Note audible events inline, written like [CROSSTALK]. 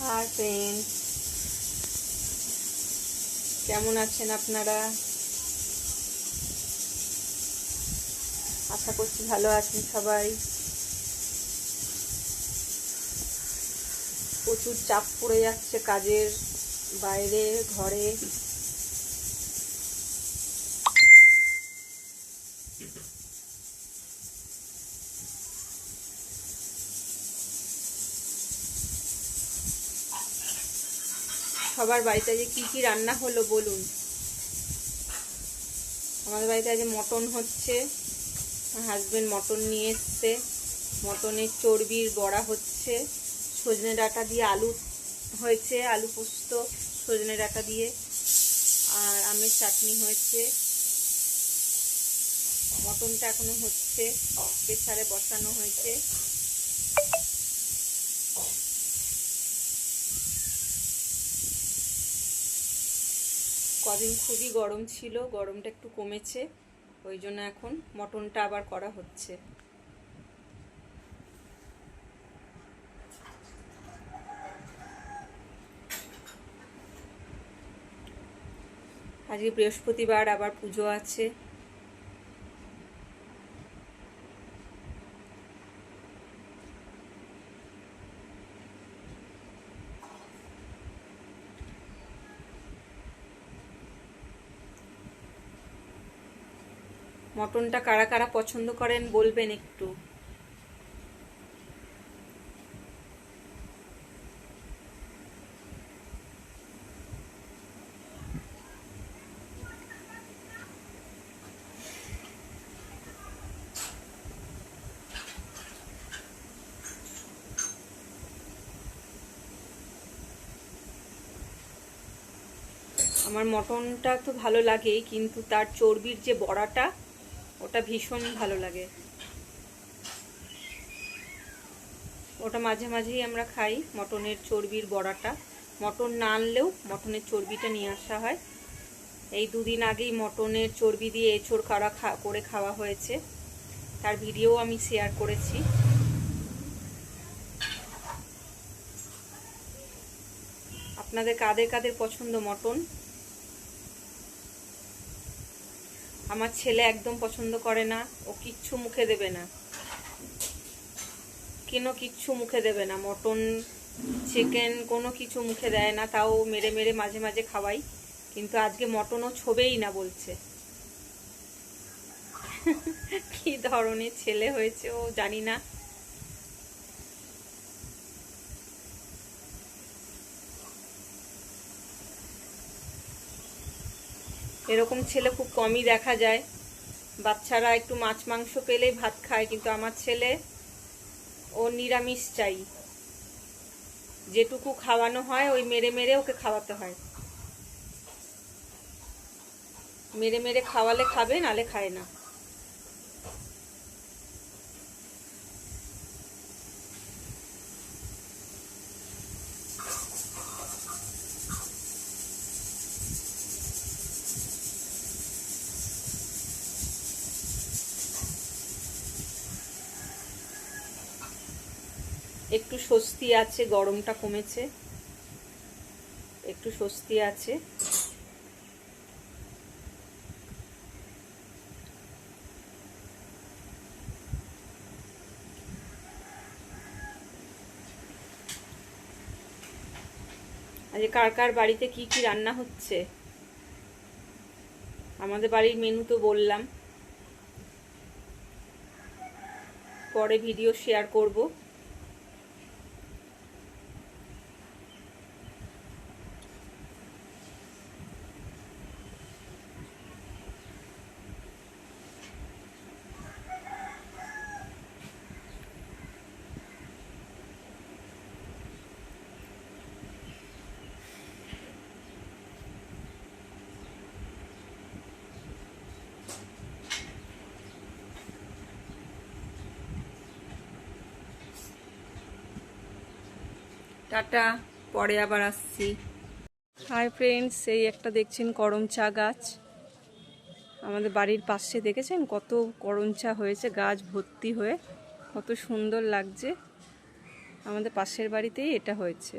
Hi friends কেমন আছেন আপনারা? আশা করছি ভালো আছেন সবাই। প্রচুর চাপ পড়ে যাচ্ছে কাজের বাইরে, ঘরে। সবার বাড়িতে যে কি কি রান্না হলো বলুন? আমাদের বাড়িতে আজ মটন হচ্ছে হাজবেন্ড মটন নিয়ে এসছে। মটনের চর্বির বড়া হচ্ছে, সজনে ডাটা দিয়ে আলু হয়েছে, আলু পোস্ত, সজনে ডাটা দিয়ে। আর আমের চাটনি হয়েছে। মটনটা এখনও হচ্ছে, প্রেসারে বসানো হয়েছে। কদিন খুবই গরম ছিল, গরমটা একটু কমেছে, ওই জন্য এখন মটনটা আবার করা হচ্ছে। আজকে বৃহস্পতিবার আবার পুজো আছে। মটনটা কারা কারা পছন্দ করেন বলবেন একটু। আমার মটনটা তো ভালো লাগেই কিন্তু তার চর্বির যে বড়াটা ওটা ভীষণ ভালো লাগে। ওটা মাঝে মাঝেই আমরা খাই, মটনের চর্বির বড়াটা। মটন না আনলেও মটনের চর্বিটা নিয়ে আসা হয়। এই দুদিন আগেই মটনের চর্বি দিয়ে এঁচড় খা, করে খাওয়া হয়েছে। তার ভিডিও আমি শেয়ার করেছি। আপনাদের কাদের কাদের পছন্দ মটন? আমার ছেলে একদম পছন্দ করে না, ও কিচ্ছু মুখে দেবে না। কেন কিচ্ছু মুখে দেবে না? মটন চিকেন কোনো কিছু মুখে দেয় না, তাও মেরে মেরে মাঝে মাঝে খাওয়াই। কিন্তু আজকে মটনও ছবেই না বলছে। [LAUGHS] কি ধরনের ছেলে হয়েছে ও জানি না। এরকম ছেলে খুব কমই দেখা যায়। বাচ্চারা একটু মাছ, মাংস পেলেই ভাত খায়, কিন্তু আমার ছেলে, ও নিরামিষ চাই। যেটুকু খাওয়ানো হয়, ওই মেরে মেরে ওকে খাওয়াতে হয়। মেরে মেরে খাওয়ালে খাবে, নালে খায় না। একটু স্বস্তি আছে, গরমটা কমেছে। একটু স্বস্তি আছে। আজকে কার কার বাড়িতে কি কি রান্না হচ্ছে? আমাদের বাড়ির মেনু তো বললাম। পরে ভিডিও শেয়ার করব। টাটা, পরে আবার আসছি। হাই ফ্রেন্ডস এই একটা দেখছেন করম চা গাছ। আমাদের বাড়ির পাশে দেখেছেন? কত করম চা হয়েছে, গাছ ভর্তি হয়ে। কত সুন্দর লাগছে। আমাদের পাশের বাড়িতেই এটা হয়েছে।